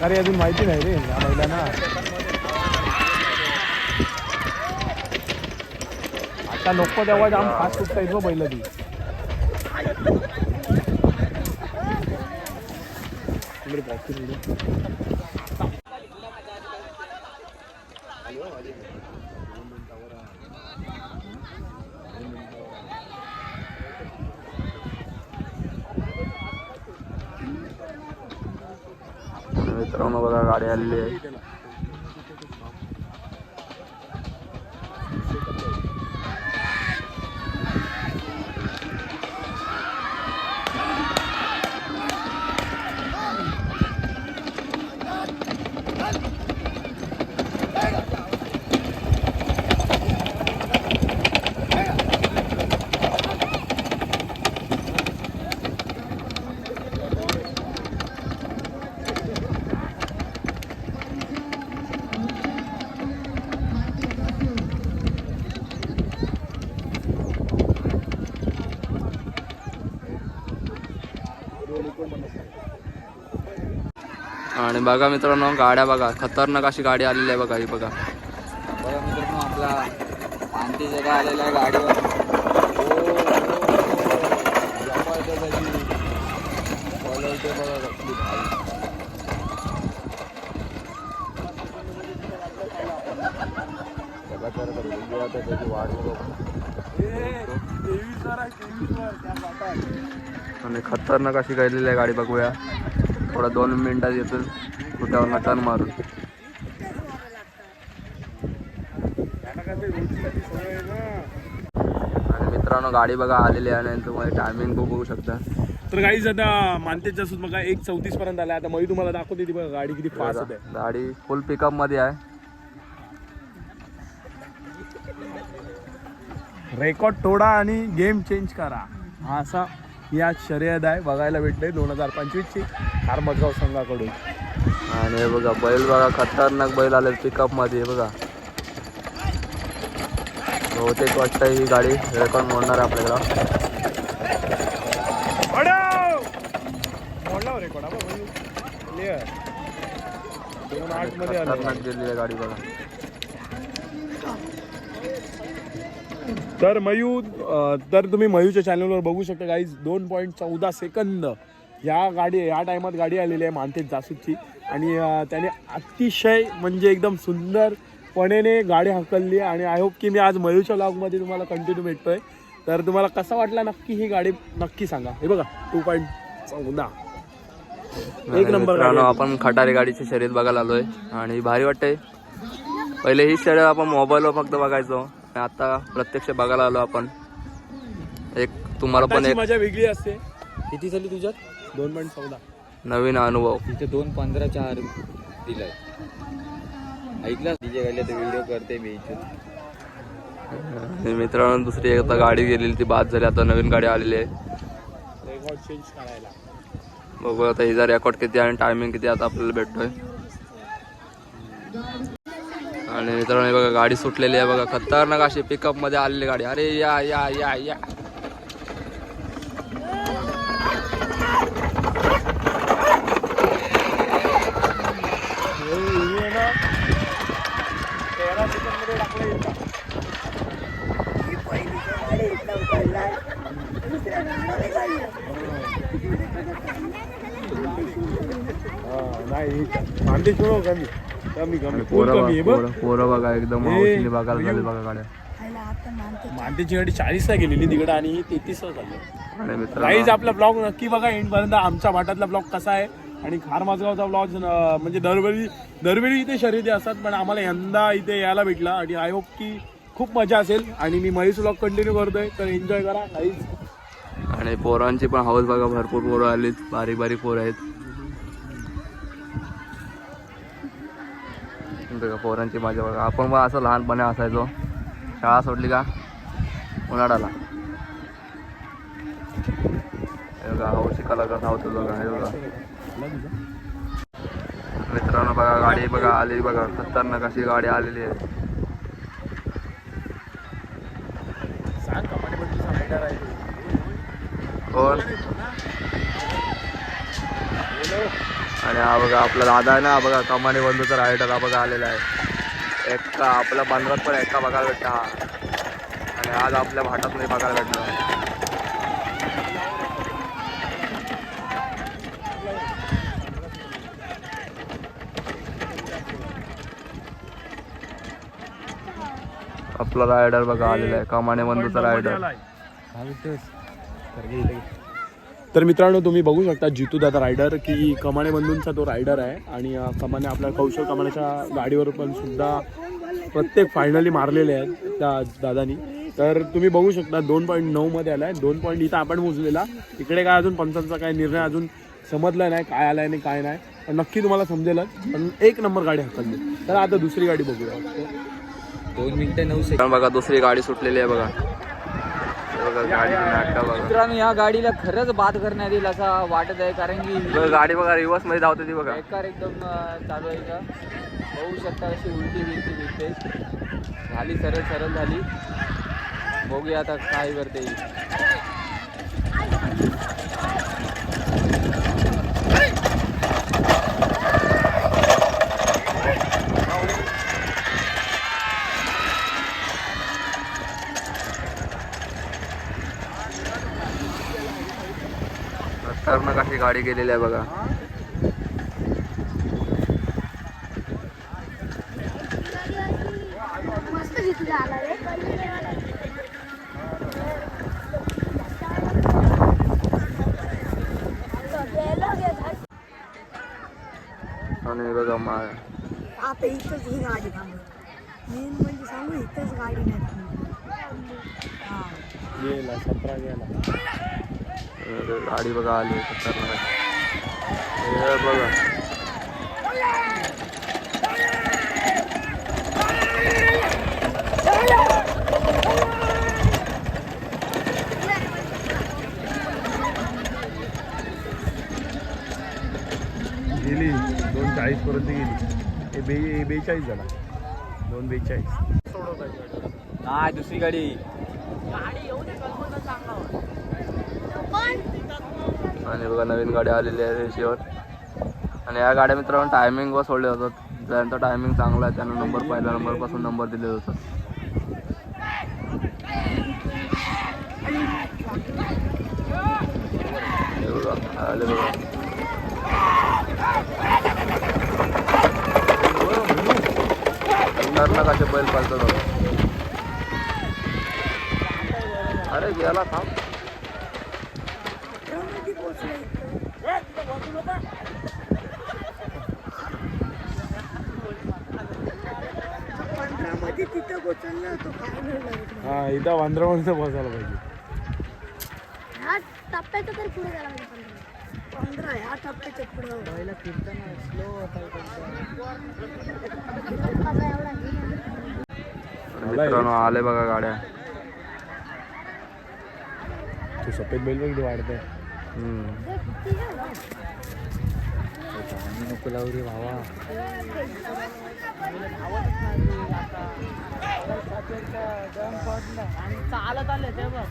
काय अजून माहिती नाही रे या महिलांना. आता नको तेव्हा जाम फास्ट सुटता येतो बैल ती इकडे मित्रांनो बघा गाडी आलेली आहे. आणि बघा मित्रांनो गाड्या बघा खतरनाक अशी गाडी आलेली आहे बघा ही बघा. बघा मित्रांनो आपला आणखी जगा आलेला आहे गाडीवर. बघा त्याची बघा. आणि खतरनाक अशी गाडलेली आहे गाडी बघूया. थोडा दोन मिनिटात येतो कुठ्यावर टर्न मारून. आणि मित्रांनो गाडी बघा आलेली आहे आणि तुम्हाला टायमिंग बघू शकता. तर काहीच आता मानतेच असून बघा एक चौतीस पर्यंत आला आता मयूर तुम्हाला दाखवते ती बघा गाडी किती फास्ट होते. गाडी फुल पिकअपमध्ये आहे. रेकॉर्ड तोडा आणि गेम चेंज करा. हा असा या शर्यत आहे. बघायला भेटले दोन हजार पंचवीसची. हार मडगाव संघाकडून. आणि हे बघा बैल बघा खतरनाक बैल आले पिकअपमध्ये. हे बघा. बहुतेक वाटतं ही गाडी रेकॉर्ड मोडणार आहे आपल्याला. मोडला रेकॉर्ड हा दोन आठमध्ये आलं. खतरनाक गेलेली आहे गाडी बघा. तर मयू तर तुम्ही मयूच्या चॅनलवर बघू शकता गाईज दोन पॉईंट चौदा सेकंद या गाडी या टायमात गाडी आलेली आहे मानतेज जासूदची. आणि त्याने अतिशय म्हणजे एकदम सुंदरपणेने गाडी हकलली आणि आय होप की मी आज मयूच्या ब्लॉगमध्ये तुम्हाला कंटिन्यू भेटतोय. तर तुम्हाला कसा वाटला नक्की ही गाडी नक्की सांगा. हे बघा टू पॉईंट चौदा. एक नंबर आपण खटारी गाडीची शर्यत बघायला आलोय. आणि भारी वाटतंय. पहिले ही शर्यत आपण मोबाईलवर फक्त बघायचो. आता प्रत्यक्ष बघायला आलो आपण. एक तुम्हाला पण एक मजा वेगळी असते. किती झाली तुझ्यात? दोन पॉईंट चौदा. नवीन अनुभव. तिथे दोन पंधरा चार दिलाय. ऐकला तिच्या गाडीला तर व्हिडिओ करते मी इथे. आणि मित्रांनो दुसरी एकदा गाडी गेलेली ती बाद झाली. आता नवीन गाडी आलेली आहे. रेकॉर्ड चेंज करायला. बघू आता हिचा रेकॉर्ड किती आणि टायमिंग किती आता आपल्याला भेटतोय. आणि मित्रांनो बघा गाडी सुटलेली आहे बघा. खतरनाक अशी पिकअपमध्ये आलेली गाडी. अरे या या या या. नाही कमी कमी पोरं कमी आहे बघा. बघ पोरं- बघा एकदम हौशीने बघायला झाले. बघा गाड्या. मानतेची गाडी चाळीसला गेलेली तिकडे आणि ही तेहतीसला आणि आपला ब्लॉग नक्की बघा एंड पर्यंत आमच्या भाटातला ब्लॉग कसा आहे आणि खार माझगावचा ब्लॉग म्हणजे दरवेळी दरवेळी इथे शर्यती असतात पण आम्हाला यंदा इथे यायला भेटला आणि आय होप की खूप मजा असेल आणि मी महेश ब्लॉग कंटिन्यू करतोय तर एन्जॉय करा काहीच आणि पोरांची पण हौस बघा भरपूर पोरं आलीत बारीक बारीक पोरं आहेत. बघा पोरांची मजा बघा. आपण मग असं लहानपणी असायचो. शाळा सोडली का? उन्हाळ्याला. बघा हौशी कलाकार धावतो बघा हे बघा. मित्रांनो बघा गाडी बघा आली बघा. खतरनाक अशी गाडी आलेली आहे रायडर आहे. कोण? आणि हा बघा आपला दादा ना बघा कमाने बंधूचा रायडर हा बघा आलेला आहे. एक्का आपल्या बंदरात पण एक्का बघायला भेटला हा. आणि आज आपल्या भाटात नाही बघायला भेटला आपला रायडर बघा आलेला आहे. कमाने बंधूचा रायडर तर मित्रांनो तुम्ही बघू शकता जितू दादा रायडर की कमाने बंधूंचा तो रायडर आहे. आणि कमाने आपल्या कौशल कमानेच्या गाडीवर पण सुद्धा प्रत्येक फायनली मारलेले आहेत त्या दादानी. तर तुम्ही बघू शकता दोन पॉईंट नऊमध्ये आला आहे दोन पॉईंट इथं आपण मोजलेला. इकडे काय अजून पंचांचा काय निर्णय अजून समजला नाही काय आलाय आणि काय नाही. पण नक्की तुम्हाला समजेलच. पण एक नंबर गाडी हकलली तर आता दुसरी गाडी बघूया. दोन मिनटं नऊ सेकंड बघा दुसरी गाडी सुटलेली आहे बघा. बघा गाडी नाटका बघा. मित्रांनो या गाडीला खरंच बाद करण्यात येईल असं वाटत आहे कारण की बघा, गाडी बघा रिवर्समध्ये धावते ती बघा. बेकार एकदम अं, चालू आहे का बघू शकता कशी उलटी बिलटी दिसते. झाली सरळ सरळ झाली. बघूया आता काय करते ही. अशी गाडी गेलेली आहे बघा. मस्त जिथून आला रे. आणि बघा मा आता इथंच ही गाडी थांबली मेन म्हणजे सांगू इथंच गाडी नाही गेला सतरा गेला गाडी बघा आली खतरनाक. हे बघा. गेली दोन चाळीस पर्यंत गेली. हे बे बेचाळीस झाला. दोन बेचाळीस. नाही दुसरी गाडी? आणि बघा नवीन गाड्या आलेली आहे रेषेवर आणि या गाड्या मित्रांनो टायमिंगवर सोडले जातात. ज्यांचा टायमिंग चांगला आहे त्यांना नंबर पहिल्या नंबरपासून नंबर दिले जातात. आले बघा. बैल पालतात बघा. अरे गेला थांब पंधरामध्ये तिथं पोचवलं तो फायनल हा इथं पाहिजे. टप्प्याचं तर पुढे झाला पाहिजे पंधरा पंधरा ह्या टप्प्याच्या पुढं. पहिला फिरताना स्लो होता कसा एवढा हे नाही. मित्रांनो आले बघा गाड्या. तू सफेद बैल वगैरे वाढते ना? नको लावू रे भावा चालत आले ते बघ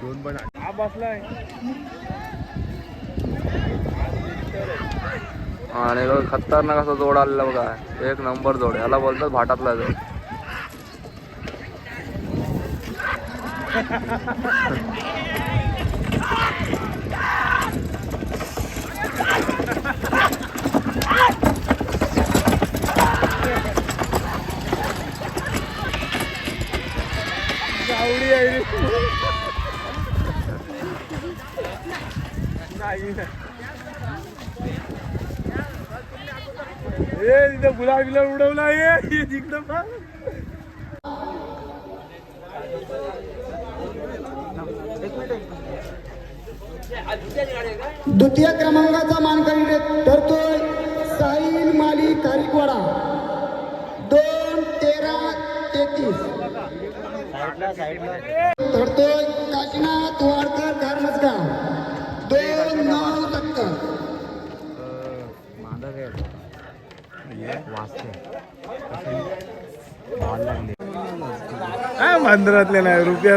दोन पण हा बसलाय. आणि बघ खतरनाक असा जोड आलेला बघा. एक नंबर जोड. याला बोलतात भाटातला जोड गावडी आहे रे. नाही नाही. ए तिथं गुलाबीला उडवला ये तिकडं पहा. द्वितीय क्रमांकाचा मानकरी ठरतोय साहिल माली कारिकवाडा दोन तेरा तेहतीस. काय नाही रुपया